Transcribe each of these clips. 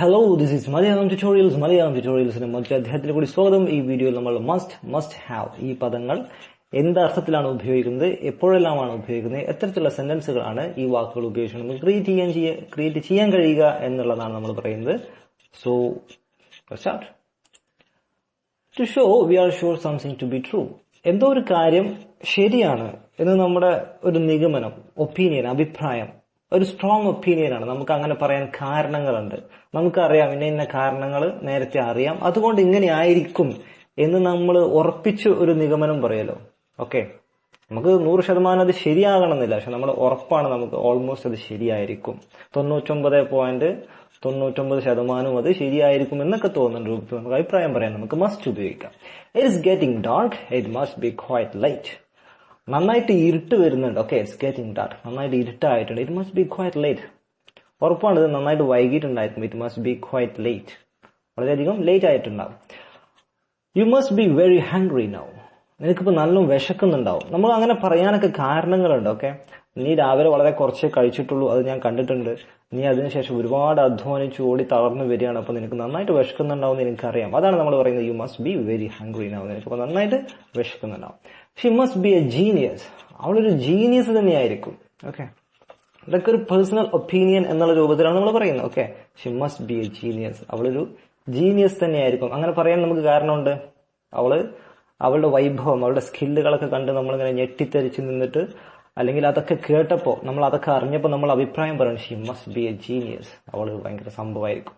Hello this is Malayalam tutorials Malayalam ട്യൂട്ടോറിയൽസിന് മറ്റൊരു അധ്യായത്തിന് കൂടി സ്വാഗതം. ഈ വീഡിയോയിൽ നമ്മൾ മസ്റ്റ് മസ്റ്റ് ഹാവ് ഈ പദങ്ങൾ എന്തർത്ഥത്തിലാണ് ഉപയോഗിക്കുന്നത് എപ്പോഴെല്ലാമാണ് ഉപയോഗിക്കുന്നത് എത്തരത്തിലുള്ള സെന്റൻസുകളാണ് ഈ വാക്കുകൾ ഉപയോഗിച്ച് ക്രിയേറ്റ് ചെയ്യാൻ ക്രിയേറ്റ് ചെയ്യാൻ കഴിയുക എന്നുള്ളതാണ് നമ്മൾ പറയുന്നത്. So start to show we are sure something to be true എന്തോ ഒരു കാര്യം ശരിയാണ് എന്ന് നമ്മുടെ ഒരു നിഗമനം ഒപ്പീനിയൻ അഭിപ്രായം ഒരു സ്ട്രോങ് ഒപ്പീനിയൻ ആണ്. നമുക്ക് അങ്ങനെ പറയാൻ കാരണങ്ങളുണ്ട്. നമുക്കറിയാം ഇന്ന ഇന്ന കാരണങ്ങൾ നേരത്തെ അറിയാം. അതുകൊണ്ട് ഇങ്ങനെ ആയിരിക്കും എന്ന് നമ്മൾ ഉറപ്പിച്ച് ഒരു നിഗമനം പറയല്ലോ ഓക്കെ നമുക്ക് നൂറ് ശതമാനം അത് ശരിയാകണമെന്നില്ല. പക്ഷെ നമ്മൾ ഉറപ്പാണ് നമുക്ക് ഓൾമോസ്റ്റ് അത് ശരിയായിരിക്കും. തൊണ്ണൂറ്റൊമ്പത് പോയിന്റ് തൊണ്ണൂറ്റൊമ്പത് ശതമാനവും അത് ശരിയായിരിക്കും എന്നൊക്കെ തോന്നുന്നുണ്ട്. രൂപത്തിൽ നമുക്ക് അഭിപ്രായം പറയാൻ നമുക്ക് മസ്റ്റ് ഉപയോഗിക്കാം. It is getting dark it must be quite light നന്നായിട്ട് ഇരുട്ട് വരുന്നുണ്ട്. ഓക്കെ ഇറ്റ്സ് ഗെറ്റിംഗ് ഡാർക്ക് നന്നായിട്ട് ഇരുട്ടായിട്ടുണ്ട്. It must be quite late ഉറപ്പാണ് ഇത് നന്നായിട്ട് വൈകിട്ടുണ്ടായിരിക്കും it must be quite late വളരെയധികം ലേറ്റ് ആയിട്ടുണ്ടാവും. You must be very hungry now നിനക്കിപ്പോ നല്ല വിശക്കുന്നുണ്ടാവും. നമ്മൾ അങ്ങനെ പറയാനൊക്കെ കാരണങ്ങളുണ്ട് ഓക്കെ നീ രാവിലെ വളരെ കുറച്ചേ കഴിച്ചിട്ടുള്ളൂ അത് ഞാൻ കണ്ടിട്ടുണ്ട്. നീ അതിനുശേഷം ഒരുപാട് അധ്വാനിച്ച് ഓടി തളർന്നു വരികയാണ്. അപ്പൊ നിനക്ക് നന്നായിട്ട് വിശക്കുന്നുണ്ടാവും എനിക്കറിയാം. അതാണ് നമ്മൾ പറയുന്നത് you must be very hungry നിനക്ക് അപ്പോൾ നന്നായിട്ട് വിശക്കുന്നുണ്ടാവും. She must be a genius അവളൊരു ജീനിയസ് തന്നെയായിരിക്കും. ഓക്കെ ഇതൊക്കെ ഒരു പേഴ്സണൽ ഒപ്പീനിയൻ എന്നുള്ള രൂപത്തിലാണ് നമ്മൾ പറയുന്നത്. Okay she must be a genius അവളൊരു ജീനിയസ് തന്നെയായിരിക്കും. അങ്ങനെ പറയാൻ നമുക്ക് കാരണമുണ്ട്. അവൾ അവളുടെ വൈഭവം അവളുടെ സ്കില്ലുകളൊക്കെ കണ്ട് നമ്മളിങ്ങനെ ഞെട്ടിത്തെറിച്ച് നിന്നിട്ട് അല്ലെങ്കിൽ അതൊക്കെ കേട്ടപ്പോൾ നമ്മൾ അതൊക്കെ അറിഞ്ഞപ്പോൾ നമ്മൾ അഭിപ്രായം പറയണം he must be a genius അവൾ ഭയങ്കര സംഭവമായിരിക്കും.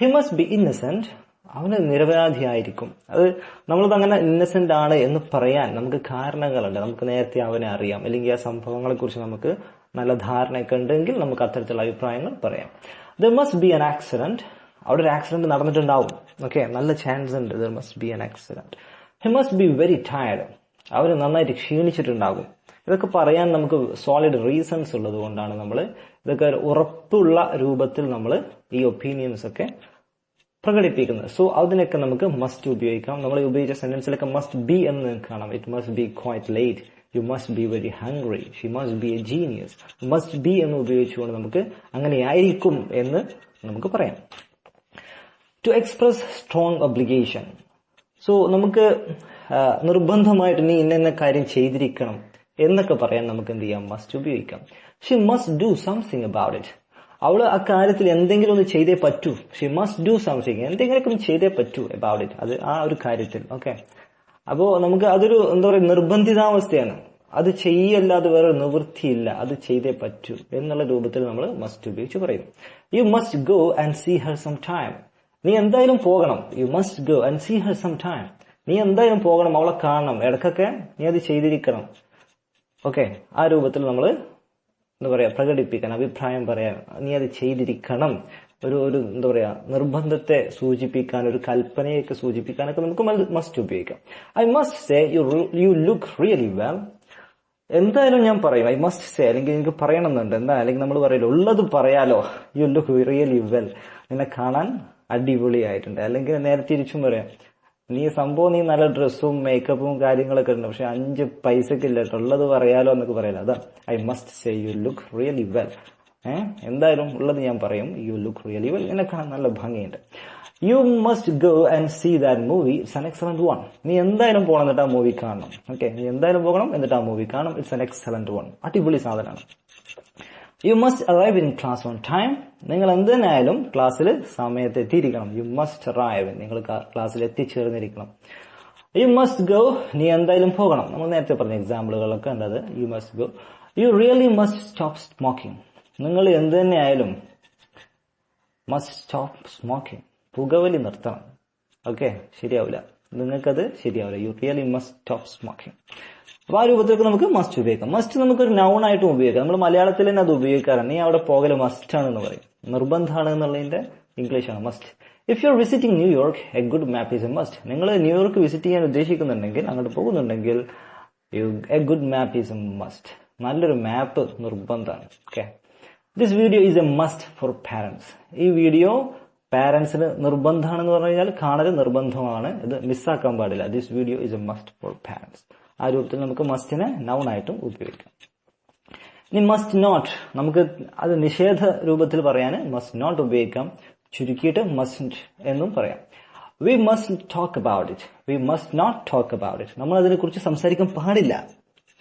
ഹി മസ്റ്റ് ബി ഇന്നസെന്റ് അവന് നിരപരാധിയായിരിക്കും. അത് നമ്മളത് അങ്ങനെ ഇന്നസെന്റ് ആണ് എന്ന് പറയാൻ നമുക്ക് കാരണങ്ങളുണ്ട്. നമുക്ക് നേരത്തെ അവനെ അറിയാം. അല്ലെങ്കിൽ ആ സംഭവങ്ങളെ കുറിച്ച് നമുക്ക് നല്ല ധാരണയൊക്കെ ഉണ്ടെങ്കിൽ നമുക്ക് അത്തരത്തിലുള്ള അഭിപ്രായങ്ങൾ പറയാം. There must be an accident അവിടെ ഒരു ആക്സിഡന്റ് നടന്നിട്ടുണ്ടാവും. ഓക്കെ നല്ല ചാൻസ് ഉണ്ട്. There must be an accident he must be very tired അവർ നന്നായിട്ട് ക്ഷീണിച്ചിട്ടുണ്ടാകും. ഇതൊക്കെ പറയാൻ നമുക്ക് സോളിഡ് റീസൺസ് ഉള്ളത് കൊണ്ടാണ് നമ്മൾ ഇതൊക്കെ ഉറപ്പുള്ള രൂപത്തിൽ നമ്മൾ ഈ ഒപ്പീനിയൻസ് ഒക്കെ പ്രകടിപ്പിക്കുന്നത്. സോ അതിനൊക്കെ നമുക്ക് മസ്റ്റ് ഉപയോഗിക്കാം. നമ്മൾ ഉപയോഗിച്ച സെന്റൻസിലൊക്കെ മസ്റ്റ് ബി എന്ന് കാണാം. It must be quite late you must be very hungry she must be a genius must be എന്ന് ഉപയോഗിച്ചുകൊണ്ട് നമുക്ക് അങ്ങനെയായിരിക്കും എന്ന് നമുക്ക് പറയാം. To express strong obligation so നമുക്ക് നിർബന്ധമായിട്ട് നീ ഇന്ന കാര്യം ചെയ്തിരിക്കണം. എന്നൊക്കെ പറയാൻ നമുക്ക് എന്ത് ചെയ്യാം? മസ്റ്റ് ഉപയോഗിക്കാം. She must do something about it അവൾ ആ കാര്യത്തിൽ എന്തെങ്കിലും ഒന്ന് ചെയ്തേ പറ്റൂ. ഷി മസ്റ്റ് ഡു സംതിങ് എന്തെങ്കിലുമൊക്കെ ഒന്ന് ചെയ്തേ പറ്റൂ അബൌട്ട് ഇറ്റ് അത് ആ ഒരു കാര്യത്തിൽ. ഓക്കെ അപ്പോ നമുക്ക് അതൊരു എന്താ പറയുക നിർബന്ധിതാവസ്ഥയാണ്. അത് ചെയ്യല്ലാതെ വേറെ നിവൃത്തിയില്ല. അത് ചെയ്തേ പറ്റൂ എന്നുള്ള രൂപത്തിൽ നമ്മൾ മസ്റ്റ് ഉപയോഗിച്ച് പറയും. You must go and see her some time നീ എന്തായാലും പോകണം. You must go and see her some time നീ എന്തായാലും പോകണം. അവളെ കാണണം. ഇടക്കൊക്കെ നീ അത് ചെയ്തിരിക്കണം. ഓക്കെ ആ രൂപത്തിൽ നമ്മൾ എന്താ പറയാ പ്രകടിപ്പിക്കാൻ അഭിപ്രായം പറയാൻ. നീ അത് ചെയ്തിരിക്കണം. ഒരു ഒരു എന്താ പറയാ നിർബന്ധത്തെ സൂചിപ്പിക്കാൻ ഒരു കൽപ്പനയൊക്കെ സൂചിപ്പിക്കാനൊക്കെ നമുക്ക് മസ്റ്റ് ഉപയോഗിക്കാം. I must say you you look really well എന്തായാലും ഞാൻ പറയും ഐ മസ്റ്റ് സേ അല്ലെങ്കിൽ എനിക്ക് പറയണമെന്നുണ്ട്. എന്താ അല്ലെങ്കിൽ നമ്മൾ പറയല്ലോ ഉള്ളത് പറയാലോ. യു ലുക്ക് റിയലി വെൽ നിന്നെ കാണാൻ അടിപൊളിയായിട്ടുണ്ട്. അല്ലെങ്കിൽ നേരെ തിരിച്ചും പറയാം നീ സംഭവം നീ നല്ല ഡ്രസ്സും മേക്കപ്പും കാര്യങ്ങളൊക്കെ ഉണ്ട്. പക്ഷെ അഞ്ച് പൈസക്ക് ഇല്ല ഉള്ളത് പറയാലോ എന്നൊക്കെ പറയാലോ അതാ. I must say you look really well eh എന്തായാലും ഉള്ളത് ഞാൻ പറയും. യു ലുക്ക് റിയലി വെൽ എന്നെ കാണാൻ നല്ല ഭംഗിയുണ്ട്. You must go and see that movie it's an excellent one നീ എന്തായാലും പോകണം എന്നിട്ട് ആ മൂവി കാണണം. ഓക്കെ നീ എന്തായാലും പോകണം എന്നിട്ട് ആ മൂവി കാണണം. ഇറ്റ്സ് ആൻ എക്സലന്റ് വൺ അടിപൊളി സാധനമാണ്. You must arrive in class on time നിങ്ങൾ എന്തിനായാലും ക്ലാസ്സിൽ സമയത്ത് എത്തിയിരിക്കണം യു മസ്റ്റ് അറൈവ് നിങ്ങൾ ക്ലാസ്സിൽ എത്തിച്ചേർന്നിരിക്കണം. യു മസ്റ്റ് ഗോ നീ എന്തായാലും പോകണം. നമ്മൾ നേരത്തെ പറഞ്ഞ എക്സാമ്പിളുകളൊക്കെ ഉണ്ടത്. You must go you really must stop smoking നിങ്ങൾ എന്ത് തന്നെയായാലും മസ്റ്റ് സ്റ്റോപ്പ് സ്മോക്കിംഗ് പുകവലി നിർത്തണം. ഓക്കെ ശരിയാവില്ല. നിങ്ങൾക്കത് ശരിയാവില്ല. You really must stop smoking അപ്പൊ ആ രൂപത്തിലൊക്കെ നമുക്ക് മസ്റ്റ് ഉപയോഗിക്കാം. മസ്റ്റ് നമുക്കൊരു നൗൺ ആയിട്ടും ഉപയോഗിക്കാം. നമ്മൾ മലയാളത്തിൽ തന്നെ അത് ഉപയോഗിക്കാറുണ്ട് നീ അവിടെ പോകൽ മസ്റ്റ് ആണെന്ന് പറയും. നിർബന്ധമാണ് എന്നുള്ളതിന്റെ ഇംഗ്ലീഷ് ആണ് must if you are visiting New York a good map is a must നിങ്ങൾ ന്യൂയോർക്ക് വിസിറ്റ് ചെയ്യാൻ ഉദ്ദേശിക്കുന്നുണ്ടെങ്കിൽ അങ്ങോട്ട് പോകുന്നുണ്ടെങ്കിൽ a good map is a must നല്ലൊരു മാപ്പ് നിർബന്ധമാണ്. Okay this video is a must for parents ഈ video പാരന്റ്സിന് നിർബന്ധമാണെന്ന് പറഞ്ഞു കഴിഞ്ഞാൽ കാണൽ നിർബന്ധമാണ്. ഇത് മിസ്സാക്കാൻ പാടില്ല. This video is a must for parents ആ രൂപത്തിൽ നമുക്ക് മസ്റ്റിനെ നൗൺ ആയിട്ടും ഉപയോഗിക്കാം. ഇനി മസ്റ്റ് നോട്ട് നമുക്ക് അത് നിഷേധ രൂപത്തിൽ പറയാൻ മസ്റ്റ് നോട്ട് ഉപയോഗിക്കാം. ചുരുക്കിയിട്ട് മസ്റ്റ് എന്നും പറയാം. We must talk about it we must not talk about it നമ്മൾ അതിനെക്കുറിച്ച് സംസാരിക്കാൻ പാടില്ല.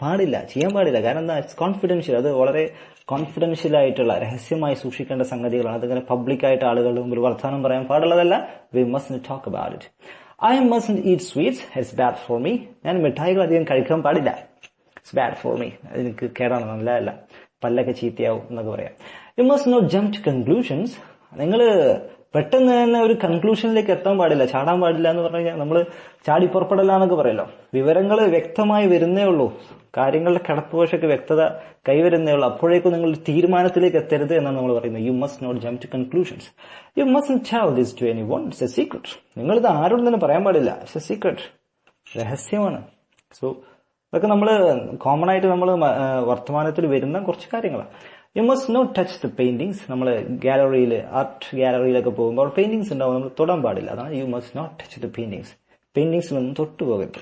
പാടില്ല ചെയ്യാൻ പാടില്ല. കാരണം എന്താ ഇറ്റ്സ് കോൺഫിഡൻഷ്യൽ അത് വളരെ കോൺഫിഡൻഷ്യൽ ആയിട്ടുള്ള രഹസ്യമായി സൂക്ഷിക്കേണ്ട സംഗതികളാണ്. അതങ്ങനെ പബ്ലിക്കായിട്ട് ആളുകളുടെ മുമ്പിൽ വർത്തമാനം പറയാൻ പാടുള്ളതല്ല. We must talk about it I must eat sweets it's bad for me ഞാൻ മിഠായികൾ അധികം കഴിക്കാൻ പാടില്ല. ഇറ്റ്സ് ബാഡ് ഫോർ മീ എനിക്ക് കേടാണ്. നല്ലതല്ല. പല്ലൊക്കെ ചീത്തയാവും എന്നൊക്കെ പറയാം. You must not jump to conclusions നിങ്ങൾ പെട്ടെന്ന് തന്നെ ഒരു കൺക്ലൂഷനിലേക്ക് എത്താൻ പാടില്ല ചാടാൻ പാടില്ല എന്ന് പറഞ്ഞു കഴിഞ്ഞാൽ നമ്മൾ ചാടി പുറപ്പെടില്ല എന്നൊക്കെ പറയല്ലോ. വിവരങ്ങൾ വ്യക്തമായി വരുന്നേ ഉള്ളൂ. കാര്യങ്ങളുടെ കടപ്പുവശക്ക് വ്യക്തത കൈവരുന്നേ ഉള്ളൂ. അപ്പോഴേക്കും നിങ്ങൾ തീരുമാനത്തിലേക്ക് എത്തരുത് എന്നാണ് നമ്മൾ പറയുന്നത്. You must not jump to conclusions you must have this to anyone it's a secret നിങ്ങളിത് ആരോടും തന്നെ പറയാൻ പാടില്ല. ഇറ്റ്സ് എ സീക്രട്ട് രഹസ്യമാണ്. സോ ഇതൊക്കെ നമ്മൾ കോമൺ ആയിട്ട് നമ്മൾ വർത്തമാനത്തിൽ വരുന്ന കുറച്ച് കാര്യങ്ങളാണ് you must not touch the paintings നമ്മൾ ഗാലറിയിൽ ആർട്ട് ഗാലറിയിലൊക്കെ പോകുമ്പോൾ പെയിന്റിങ്സ് ഉണ്ടാവും. നമ്മൾ തൊടാൻ പാടില്ല. അതാണ് you must not touch the paintings പെയിന്റിങ്സിലൊന്നും തൊട്ടു പോകരുത്.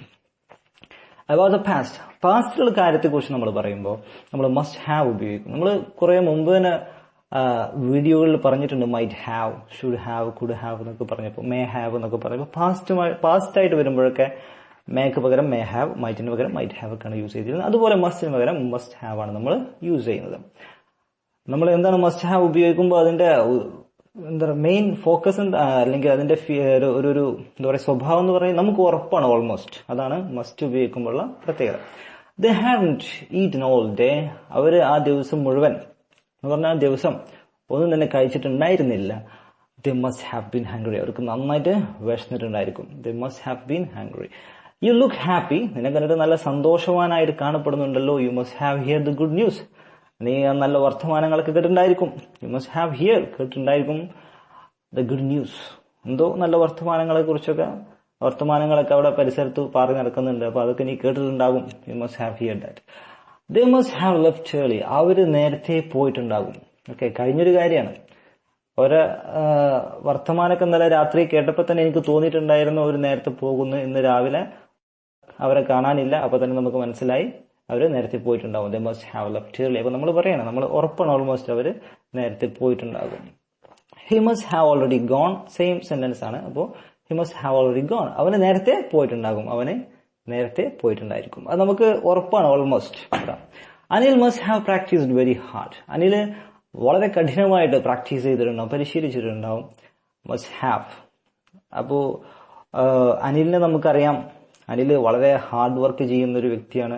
അബൌട്ട് ദ പാസ്റ്റ് പാസ്റ്റിലുള്ള കാര്യത്തെക്കുറിച്ച് നമ്മൾ പറയുമ്പോൾ നമ്മൾ മസ്റ്റ് ഹാവ് ഉപയോഗിക്കും. നമ്മൾ കുറെ മുമ്പ് തന്നെ വീഡിയോകളിൽ പറഞ്ഞിട്ടുണ്ട് might have should have could have എന്നൊക്കെ പറഞ്ഞപ്പോൾ മേ ഹാവ് എന്നൊക്കെ പറയുമ്പോൾ പാസ്റ്റുമായി പാസ്റ്റ് ആയിട്ട് വരുമ്പോഴൊക്കെ മേക്ക് പകരം മേ ഹാവ് മൈറ്റിന് പകരം മൈറ്റ് ഹാവ് ഒക്കെയാണ് യൂസ് ചെയ്തിരുന്നത്. അതുപോലെ മസ്റ്റിന് പകരം മസ്റ്റ് ഹാവ് ആണ് നമ്മൾ യൂസ് ചെയ്യുന്നത്. നമ്മൾ എന്താണ് മസ്റ്റ് ഹാവ് ഉപയോഗിക്കുമ്പോൾ അതിന്റെ എന്താ പറയുക മെയിൻ ഫോക്കസ് അല്ലെങ്കിൽ അതിന്റെ ഒരു ഒരു എന്താ പറയുക സ്വഭാവം എന്ന് പറയുന്നത് നമുക്ക് ഉറപ്പാണ് ഓൾമോസ്റ്റ് അതാണ് മസ്റ്റ് ഉപയോഗിക്കുമ്പോഴുള്ള പ്രത്യേകത. They have eat all day അവർ ആ ദിവസം മുഴുവൻ എന്ന് പറഞ്ഞാൽ ആ ദിവസം ഒന്നും തന്നെ കഴിച്ചിട്ടുണ്ടായിരുന്നില്ല. They must have been hungry അവർക്ക് നന്നായിട്ട് വിശന്നിട്ടുണ്ടായിരിക്കും. They must have been hungry you look happy കണ്ടിട്ട് നല്ല സന്തോഷവാനായിട്ട് കാണപ്പെടുന്നുണ്ടല്ലോ. You must have hear the good news നീ നല്ല വർത്തമാനങ്ങളൊക്കെ കേട്ടിട്ടുണ്ടായിരിക്കും. യു മസ്റ്റ് ഹാവ് ഹിയർ കേട്ടിട്ടുണ്ടായിരിക്കും ദ ഗുഡ് ന്യൂസ് എന്തോ നല്ല വർത്തമാനങ്ങളെ കുറിച്ചൊക്കെ വർത്തമാനങ്ങളൊക്കെ അവിടെ പരിസരത്ത് പാറി നടക്കുന്നുണ്ട്. അപ്പൊ അതൊക്കെ നീ കേട്ടിട്ടുണ്ടാകും. You must have hear that they must have left early അവർ നേരത്തെ പോയിട്ടുണ്ടാകും. ഓക്കെ കഴിഞ്ഞൊരു കാര്യമാണ്. ഒരു വർത്തമാനമൊക്കെ ഇന്നലെ രാത്രി കേട്ടപ്പോൾ തന്നെ എനിക്ക് തോന്നിയിട്ടുണ്ടായിരുന്നു അവർ നേരത്തെ പോകുന്നു ഇന്ന് രാവിലെ. അവരെ കാണാനില്ല. അപ്പൊ തന്നെ നമുക്ക് മനസ്സിലായി. അവർ നേരത്തെ പോയിട്ടുണ്ടാവും. They must have left early അപ്പൊ നമ്മൾ പറയണം നമ്മൾ ഉറപ്പാണ് ഓൾമോസ്റ്റ് അവർ നേരത്തെ പോയിട്ടുണ്ടാകും. He must have already gone same sentence ആണ്. അപ്പോൾ he must have already gone അവന് നേരത്തെ പോയിട്ടുണ്ടാകും. അവന് നേരത്തെ പോയിട്ടുണ്ടായിരിക്കും. അത് നമുക്ക് ഉറപ്പാണ് almost Anil must have practised very hard Anil വളരെ കഠിനമായിട്ട് പ്രാക്ടീസ് ചെയ്തിട്ടുണ്ടാവും പരിശീലിച്ചിട്ടുണ്ടാവും. മസ്റ്റ് ഹാവ് അപ്പോൾ അനിലിനെ നമുക്കറിയാം. അനിൽ വളരെ ഹാർഡ് വർക്ക് ചെയ്യുന്ന ഒരു വ്യക്തിയാണ്.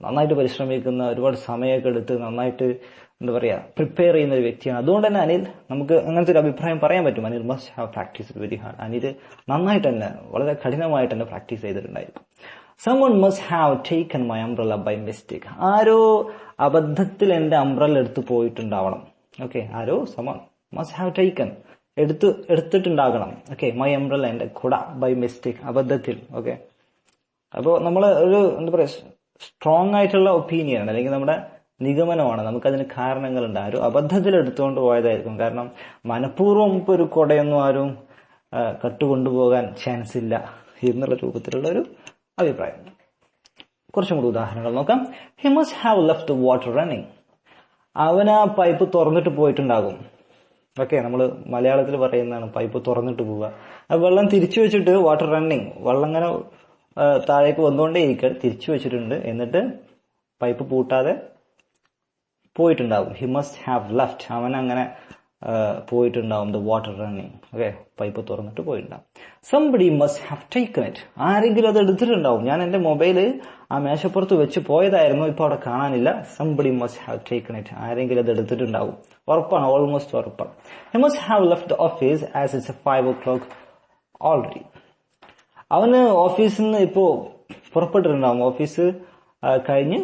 നന്നായിട്ട് പരിശ്രമിക്കുന്ന ഒരുപാട് സമയമൊക്കെ എടുത്ത് നന്നായിട്ട് എന്താ പറയാ പ്രിപ്പയർ ചെയ്യുന്ന ഒരു വ്യക്തിയാണ്. അതുകൊണ്ട് തന്നെ അനിൽ നമുക്ക് അങ്ങനത്തെ ഒരു അഭിപ്രായം പറയാൻ പറ്റും. Anil must have practice very hard Anil നന്നായിട്ട് തന്നെ വളരെ കഠിനമായിട്ട് തന്നെ practice ചെയ്തിട്ടുണ്ടായിരിക്കും someone must have taken my umbrella by mistake ആരോ അബദ്ധത്തിൽ എന്റെ അംബ്രല എടുത്ത് പോയിട്ടുണ്ടാവണം. ഓക്കെ ആരോ സമൺ മസ്റ്റ് ഹാവ് ടേക്കൺ എടുത്ത് എടുത്തിട്ടുണ്ടാകണം. ഓക്കെ മൈ അംബ്രല എന്റെ കുട ബൈ മിസ്റ്റേക്ക് അബദ്ധത്തിൽ. ഓക്കെ അപ്പോൾ നമ്മൾ ഒരു എന്താ പറയാ സ്ട്രോങ് ആയിട്ടുള്ള ഒപ്പീനിയൻ ആണ് അല്ലെങ്കിൽ നമ്മുടെ നിഗമനമാണ്. നമുക്കതിന് കാരണങ്ങളുണ്ട്. ആരും അബദ്ധത്തിൽ എടുത്തുകൊണ്ട് പോയതായിരിക്കും. കാരണം മനഃപൂർവം ഇപ്പോൾ ഒരു കൊടയൊന്നും ആരും കട്ടുകൊണ്ടുപോകാൻ ചാൻസ് ഇല്ല എന്നുള്ള രൂപത്തിലുള്ള ഒരു അഭിപ്രായം. കുറച്ചും കൂടി ഉദാഹരണങ്ങൾ നോക്കാം. He must have left water running അവൻ ആ പൈപ്പ് തുറന്നിട്ട് പോയിട്ടുണ്ടാകും. ഓക്കെ നമ്മൾ മലയാളത്തിൽ പറയുന്നതാണ് പൈപ്പ് തുറന്നിട്ട് പോവുക. വെള്ളം തിരിച്ചു വെച്ചിട്ട് വാട്ടർ റണ്ണിങ് വെള്ളം ഇങ്ങനെ താഴേക്ക് വന്നുകൊണ്ടേ ഇരിക്കുക തിരിച്ചു വെച്ചിട്ടുണ്ട്. എന്നിട്ട് പൈപ്പ് പൂട്ടാതെ പോയിട്ടുണ്ടാവും. ഹി മസ്റ്റ് ഹാവ് ലെഫ്റ്റ് അവൻ അങ്ങനെ പോയിട്ടുണ്ടാവും. The water running okay pipe തുറന്നിട്ട് പോയിട്ടുണ്ടാവും. Somebody must have taken it ആരെങ്കിലും അത് എടുത്തിട്ടുണ്ടാവും. ഞാൻ എന്റെ മൊബൈൽ ആ മേശപ്പുറത്ത് വെച്ച് പോയതായിരുന്നു. ഇപ്പൊ അവിടെ കാണാനില്ല. Somebody must have taken it ആരെങ്കിലും അത് എടുത്തിട്ടുണ്ടാവും. ഉറപ്പാണ്. ഓൾമോസ്റ്റ് ഉറപ്പാണ്. He must have left the office as it's five o'clock already അവന് ഓഫീസിൽ നിന്ന് ഇപ്പോ പുറപ്പെട്ടിട്ടുണ്ടാവും. ഓഫീസ് കഴിഞ്ഞ്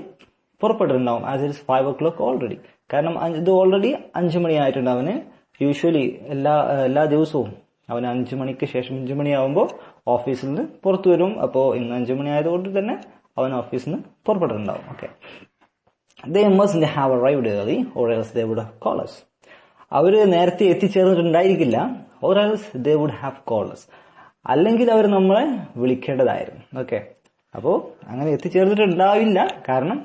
പുറപ്പെട്ടിട്ടുണ്ടാവും. As it's five o'clock already കാരണം ഇത് ഓൾറെഡി അഞ്ചു മണിയായിട്ടുണ്ട് അവന്. യൂഷ്വലി എല്ലാ എല്ലാ ദിവസവും അവൻ അഞ്ചു മണിക്ക് ശേഷം അഞ്ചു മണിയാവുമ്പോൾ ഓഫീസിൽ നിന്ന് പുറത്തു വരും. അപ്പോൾ ഇന്ന് അഞ്ചു മണി ആയതുകൊണ്ട് തന്നെ അവൻ ഓഫീസിൽ നിന്ന് പുറപ്പെട്ടിട്ടുണ്ടാവും. Okay they must have arrived early or else they would called us അവർ നേരത്തെ എത്തിച്ചേർന്നിട്ടുണ്ടായിരിക്കില്ല. Or else they would have called us അല്ലെങ്കിൽ അവർ നമ്മളെ വിളിക്കേണ്ടതായിരുന്നു. ഓക്കെ അപ്പോ അങ്ങനെ എത്തിച്ചേർന്നിട്ടുണ്ടാവില്ല. കാരണം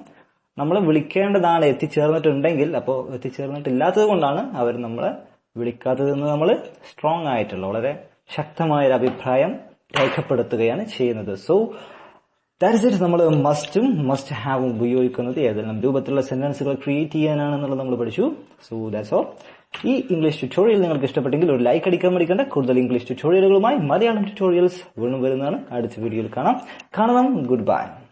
നമ്മളെ വിളിക്കേണ്ടതാണ് എത്തിച്ചേർന്നിട്ടുണ്ടെങ്കിൽ അപ്പോൾ എത്തിച്ചേർന്നിട്ടില്ലാത്തത് കൊണ്ടാണ് അവർ നമ്മളെ വിളിക്കാത്തതെന്ന് നമ്മൾ സ്ട്രോങ് ആയിട്ടുള്ള വളരെ ശക്തമായ ഒരു അഭിപ്രായം രേഖപ്പെടുത്തുകയാണ് ചെയ്യുന്നത്. സോ ദാറ്റ് ഇറ്റ് നമ്മൾ മസ്റ്റും മസ്റ്റ് ഹാവും ഉപയോഗിക്കുന്നത് ഏതെല്ലാം രൂപത്തിലുള്ള സെന്റൻസുകൾ ക്രിയേറ്റ് ചെയ്യാനാണെന്നുള്ളത് നമ്മൾ പഠിച്ചു. സോ ദാറ്റ്സ് ഓൾ ഈ ഇംഗ്ലീഷ് ട്യൂട്ടോറിയൽ നിങ്ങൾക്ക് ഇഷ്ടപ്പെട്ടെങ്കിൽ ഒരു ലൈക്ക് അടിക്കാൻ മടിക്കേണ്ട കൂടുതൽ ഇംഗ്ലീഷ് ട്യൂട്ടോറിയലുകളുമായി മലയാളം ട്യൂട്ടോറിയൽസ് വീണ്ടും വരുന്നതാണ്. അടുത്ത വീഡിയോയിൽ കാണാം. കാണണം ഗുഡ് ബൈ